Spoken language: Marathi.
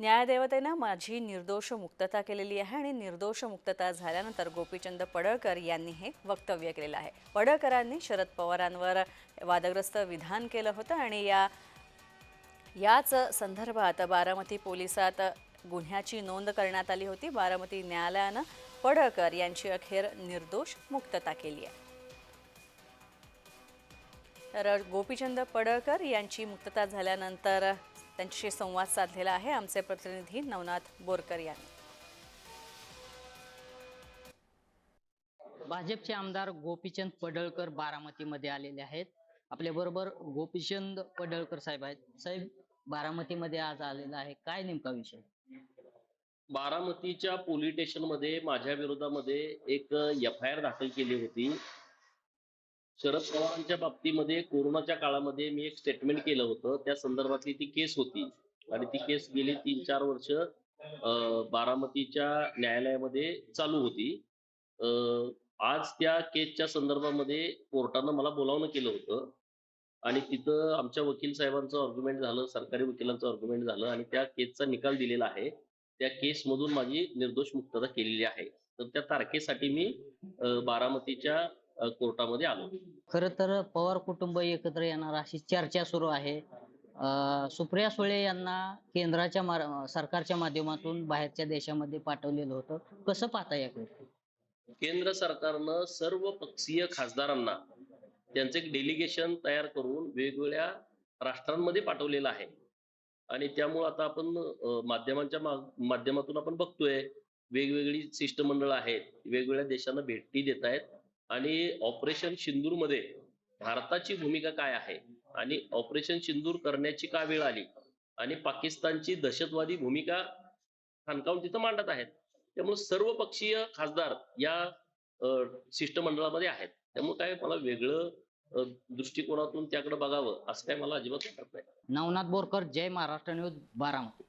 न्यायदेवतेनं माझी निर्दोष मुक्तता केलेली आहे आणि निर्दोष मुक्तता झाल्यानंतर गोपीचंद पडळकर यांनी हे वक्तव्य केलेलं आहे. पडळकरांनी शरद पवारांवर वादग्रस्त विधान केलं होतं आणि या याच संदर्भात बारामती पोलिसात गुन्ह्याची नोंद करण्यात आली होती. बारामती न्यायालयानं पडळकर यांची अखेर निर्दोष मुक्तता केली आहे. तर गोपीचंद पडळकर यांची मुक्तता झाल्यानंतर त्यांच्याशी संवाद साधलेला आहे. आमचे प्रतिनिधी नवनाथ बोरकर यांनी. भाजपचे आमदार गोपीचंद पडळकर बारामतीमध्ये आलेले आहेत. आपल्या बरोबर गोपीचंद पडळकर साहेब आहेत. साहेब बारामतीमध्ये आज आलेला आहे. काय नेमका विषय? बारामतीच्या पोलीस स्टेशनमध्ये माझ्या विरोधामध्ये एक एफ आय आर दाखल केली होती. शरद पवारांच्या बाबतीमध्ये कोरोनाच्या काळामध्ये मी एक स्टेटमेंट केलं होतं. त्या संदर्भातली ती केस होती. आणि ती केस गेली तीन चार वर्ष बारामतीच्या न्यायालयामध्ये चालू होती. आज त्या केसच्या संदर्भामध्ये कोर्टानं मला बोलावणं केलं होतं. आणि तिथं आमच्या वकील साहेबांचं आर्ग्युमेंट झालं सरकारी वकिलांचं आर्ग्युमेंट झालं आणि त्या केसचा निकाल दिलेला आहे. त्या केसमधून माझी निर्दोष मुक्तता केलेली आहे. तर त्या तारखेसाठी मी बारामतीच्या कोर्टामध्ये आलो खर तर पवार कुटुंब एकत्र येणार अशी चर्चा सुरू आहे. सुप्रिया सुळे यांना केंद्राच्या मार- सरकारच्या माध्यमातून बाहेरच्या देशामध्ये पाठवलेलं होतं. कसं पाहता याकडे? केंद्र सरकारनं सर्व पक्षीय खासदारांना त्यांचं एक डेलिगेशन तयार करून वेगवेगळ्या राष्ट्रांमध्ये पाठवलेलं आहे. आणि त्यामुळं आता आपण माध्यमांच्या माध्यमातून आपण बघतोय. वेगवेगळी शिष्टमंडळ आहेत. वेगवेगळ्या देशांना भेटी देत आहेत. आणि ऑपरेशन सिंदूरमध्ये भारताची भूमिका काय आहे? आणि ऑपरेशन सिंदूर करण्याची का वेळ आली? आणि पाकिस्तानची दहशतवादी भूमिका खाणकावून तिथं मांडत आहेत. त्यामुळे सर्व पक्षीय खासदार या शिष्टमंडळामध्ये आहेत. त्यामुळे काय मला वेगळं दृष्टिकोनातून त्याकडे बघावं असं काय मला अजिबात वाटत नाही. नवनाथ बोरकर जय महाराष्ट्र न्यूज बारामती.